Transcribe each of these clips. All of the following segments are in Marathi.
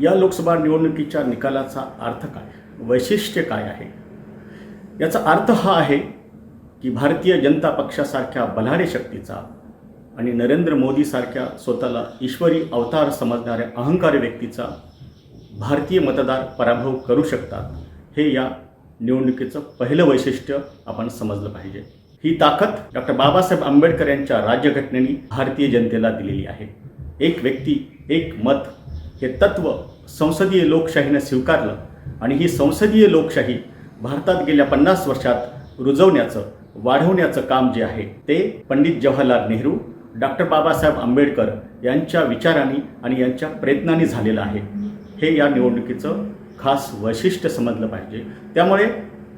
या लोकसभा निवडणुकीच्या निकालाचा अर्थ काय? वैशिष्ट्य काय आहे? याचा अर्थ हा आहे की भारतीय जनता पक्षासारख्या बलाढ्य शक्तीचा आणि नरेंद्र मोदीसारख्या स्वतःला ईश्वरी अवतार समजणाऱ्या अहंकारी व्यक्तीचा भारतीय मतदार पराभव करू शकतात हे या निवडणुकीचं पहिलं वैशिष्ट्य आपण समजलं पाहिजे. ही ताकद डॉक्टर बाबासाहेब आंबेडकर यांच्या राज्यघटनेने भारतीय जनतेला दिलेली आहे. एक व्यक्ती एक मत हे तत्त्व संसदीय लोकशाहीनं स्वीकारलं आणि ही संसदीय लोकशाही भारतात गेल्या पन्नास वर्षात रुजवण्याचं वाढवण्याचं काम जे आहे ते पंडित जवाहरलाल नेहरू डॉक्टर बाबासाहेब आंबेडकर यांच्या विचारांनी आणि यांच्या प्रयत्नांनी झालेलं आहे. हे या निवडणुकीचं खास वैशिष्ट्य समजलं पाहिजे. त्यामुळे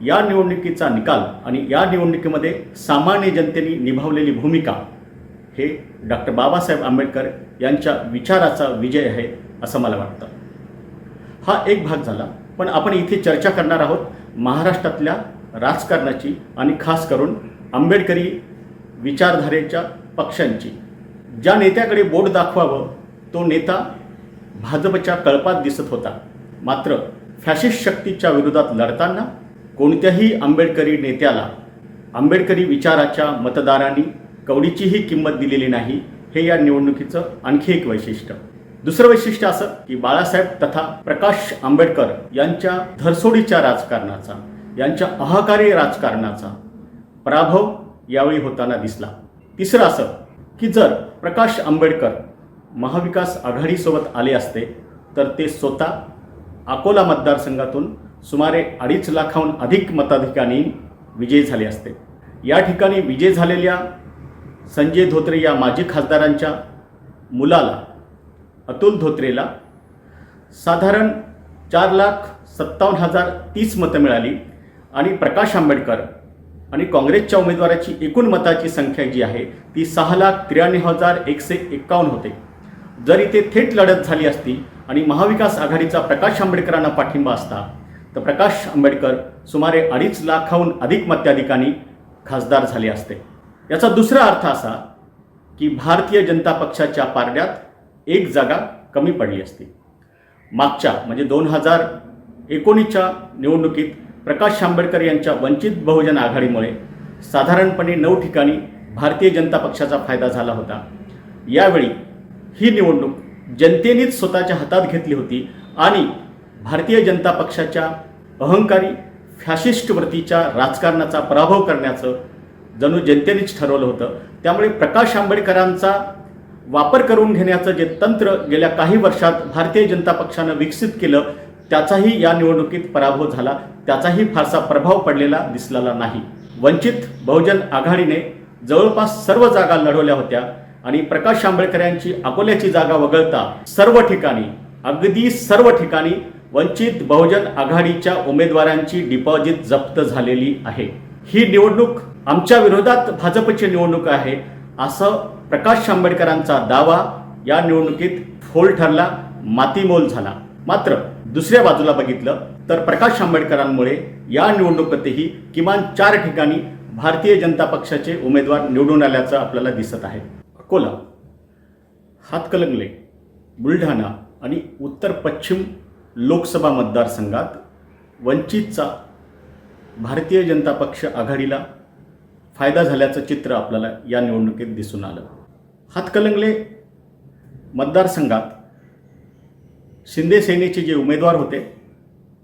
या निवडणुकीचा निकाल आणि या निवडणुकीमध्ये सामान्य जनतेने निभावलेली भूमिका हे डॉक्टर बाबासाहेब आंबेडकर यांच्या विचाराचा विजय आहे. असं मला वाटतं. हा एक भाग झाला पण आपण इथे चर्चा करणार आहोत महाराष्ट्रातल्या राजकारणाची आणि खास करून आंबेडकरी विचारधारेच्या पक्षांची. ज्या नेत्याकडे बोट दाखवावं तो नेता भाजपच्या कळपात दिसत होता. मात्र फॅशिस्ट शक्तीच्या विरोधात लढताना कोणत्याही आंबेडकरी नेत्याला आंबेडकरी विचाराच्या मतदारांनी कवडीचीही किंमत दिलेली नाही हे या निवडणुकीचं आणखी एक वैशिष्ट्य. दुसरं वैशिष्ट्य असं की बाळासाहेब तथा प्रकाश आंबेडकर यांच्या धरसोडीच्या राजकारणाचा यांच्या अहकारी राजकारणाचा पराभव यावेळी होताना दिसला. तिसरं असं की जर प्रकाश आंबेडकर महाविकास आघाडीसोबत आले असते तर ते स्वतः अकोला मतदारसंघातून सुमारे अडीच लाखाहून अधिक मताधिकांनी विजयी झाले असते. या ठिकाणी विजय झालेल्या संजय धोत्रे या माजी खासदारांच्या मुलाला अतुल धोत्रेला. साधारण चार लाख सत्तावन्न हजार तीस मतं मिळाली. आणि प्रकाश आंबेडकर आणि काँग्रेसच्या उमेदवाराची एकूण मताची संख्या जी आहे ती सहा लाख त्र्याण्णव हजार एकशे एक्कावन्न होते. जर इथे थेट लढत झाली असती आणि महाविकास आघाडीचा प्रकाश आंबेडकरांना पाठिंबा असता तर प्रकाश आंबेडकर सुमारे अडीच लाखाहून अधिक मत्याधिकांनी खासदार झाले असते. याचा दुसरा अर्थ असा की भारतीय जनता पक्षाच्या पारड्यात एक जागा कमी पडली असती. मागच्या म्हणजे दोन हजार एकोणीसच्या निवडणुकीत प्रकाश आंबेडकर यांच्या वंचित बहुजन आघाडीमुळे साधारणपणे नऊ ठिकाणी भारतीय जनता पक्षाचा फायदा झाला होता. यावेळी ही निवडणूक जनतेनेच स्वतःच्या हातात घेतली होती आणि भारतीय जनता पक्षाच्या अहंकारी फॅशिस्ट वृत्तीच्या राजकारणाचा पराभव करण्याचं जणू जनतेनेच ठरवलं होतं. त्यामुळे प्रकाश आंबेडकरांचा वापर करून घेण्याचं जे तंत्र गेल्या काही वर्षात भारतीय जनता पक्षानं विकसित केलं त्याचाही या निवडणुकीत पराभव झाला. त्याचाही फारसा प्रभाव पडलेला दिसलेला नाही. वंचित बहुजन आघाडीने जवळपास सर्व जागा लढवल्या होत्या आणि प्रकाश आंबेडकर यांची अकोल्याची जागा वगळता सर्व ठिकाणी अगदी सर्व ठिकाणी वंचित बहुजन आघाडीच्या उमेदवारांची डिपॉझिट जप्त झालेली आहे. ही निवडणूक आमच्या विरोधात भाजपची निवडणूक आहे असं प्रकाश आंबेडकरांचा दावा या निवडणुकीत फोल ठरला मातीमोल झाला. मात्र दुसऱ्या बाजूला बघितलं तर प्रकाश आंबेडकरांमुळे या निवडणुकीतही किमान चार ठिकाणी भारतीय जनता पक्षाचे उमेदवार निवडून आल्याचं आपल्याला दिसत आहे. अकोला हातकलंगले बुलढाणा आणि उत्तर पश्चिम लोकसभा मतदारसंघात वंचितचा भारतीय जनता पक्ष आघाडीला फायदा झाल्याचं चित्र आपल्याला या निवडणुकीत दिसून आलं. हातकलंगले मतदारसंघात शिंदे सेनेचे जे उमेदवार होते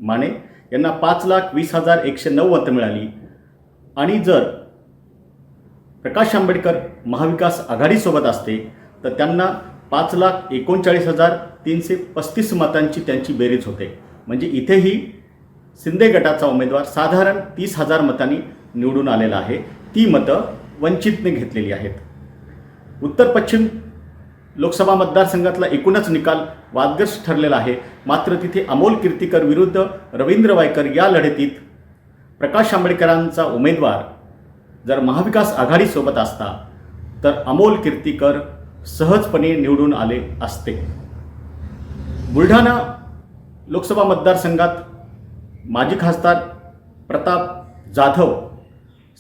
माने यांना पाच लाख वीस हजार एकशे नऊ मतं मिळाली. आणि जर प्रकाश आंबेडकर महाविकास आघाडीसोबत असते तर त्यांना पाच लाख एकोणचाळीस हजार तीनशे पस्तीस मतांची त्यांची बेरीज होते. म्हणजे इथेही शिंदे गटाचा उमेदवार साधारण तीस हजार मतांनी निवडून आलेला आहे. ती मतं वंचितने घेतलेली आहेत. उत्तर पश्चिम लोकसभा मतदारसंघातला एकूणच निकाल वादग्रस्त ठरलेला आहे. मात्र तिथे अमोल कीर्तीकर विरुद्ध रवींद्र वायकर या लढतीत प्रकाश आंबेडकरांचा उमेदवार जर महाविकास आघाडीसोबत असता तर अमोल कीर्तीकर सहजपणे निवडून आले असते. बुलढाणा लोकसभा मतदारसंघात माजी खासदार प्रताप जाधव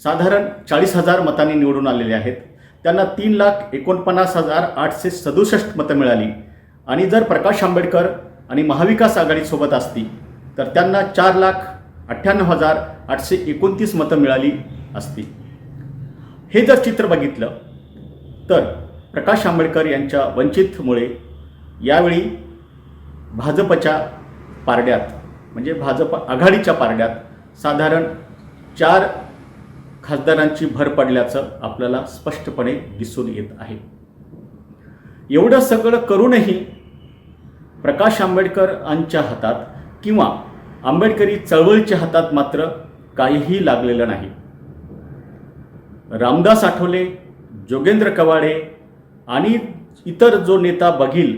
साधारण चाळीस हजार मतांनी निवडून आलेले आहेत. त्यांना तीन लाख एकोणपन्नास हजार आठशे सदुसष्ट मतं मिळाली. आणि जर प्रकाश आंबेडकर आणि महाविकास आघाडीसोबत असती तर त्यांना चार लाख अठ्ठ्याण्णव हजार आठशे एकोणतीस मतं मिळाली असती. हे जर चित्र बघितलं तर प्रकाश आंबेडकर यांच्या वंचितमुळे यावेळी भाजपच्या पारड्यात म्हणजे भाजप आघाडीच्या पारड्यात साधारण चार खासदारांची भर पडल्याचं आपल्याला स्पष्टपणे दिसून येत आहे. एवढं सगळं करूनही प्रकाश आंबेडकरांच्या हातात किंवा आंबेडकरी चळवळीच्या हातात मात्र काहीही लागलेलं नाही. रामदास आठवले जोगेंद्र कवाडे आणि इतर जो नेता बघील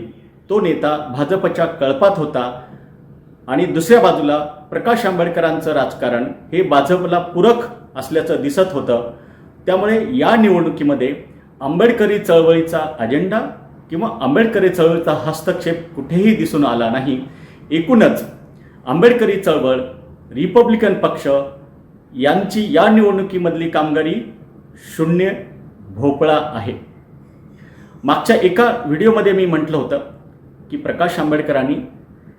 तो नेता भाजपच्या कळपात होता आणि दुसऱ्या बाजूला प्रकाश आंबेडकरांचं राजकारण हे भाजपला पूरक असल्याचं दिसत होतं. त्यामुळे या निवडणुकीमध्ये आंबेडकरी चळवळीचा अजेंडा किंवा आंबेडकरी चळवळीचा हस्तक्षेप कुठेही दिसून आला नाही. एकूणच आंबेडकरी चळवळ रिपब्लिकन पक्ष यांची या निवडणुकीमधली कामगिरी शून्य भोपळा आहे. मागच्या एका व्हिडिओमध्ये मी म्हटलं होतं की प्रकाश आंबेडकरांनी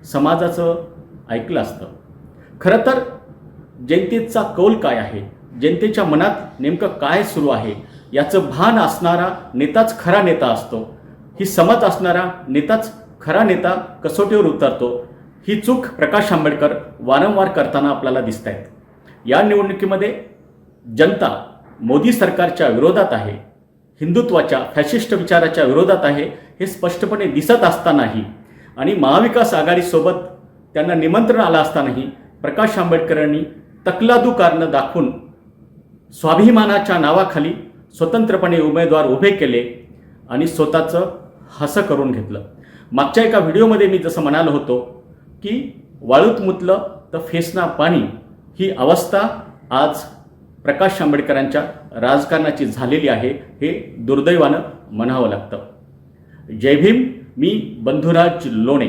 समाजाचं ऐकलं असतं. खरं तर जनतेचा कौल काय आहे? जनतेच्या मनात नेमकं काय सुरू आहे? याचं भान असणारा नेताच खरा नेता असतो. ही समज असणारा नेताच खरा नेता कसोटीवर उतरतो. ही चूक प्रकाश आंबेडकर वारंवार करताना आपल्याला दिसत आहेत या निवडणुकीमध्ये जनता मोदी सरकारच्या विरोधात आहे. हिंदुत्वाच्या फॅशिस्ट विचाराच्या विरोधात आहे हे स्पष्टपणे दिसत असतानाही. आणि महाविकास आघाडीसोबत त्यांना निमंत्रण आलं असतानाही प्रकाश आंबेडकरांनी तकलादू कारणं दाखवून स्वाभिमानाच्या नावाखाली स्वतंत्रपणे उमेदवार उभे केले आणि स्वतःचं हसं करून घेतलं. मागच्या एका व्हिडिओमध्ये मी जसं म्हणालो होतो की वाळूत मुतलं तर फेसना पाणी ही अवस्था आज प्रकाश आंबेडकरांच्या राजकारणाची झालेली आहे हे दुर्दैवानं म्हणावं लागतं. जय भीम मी बंधुराज लोणे.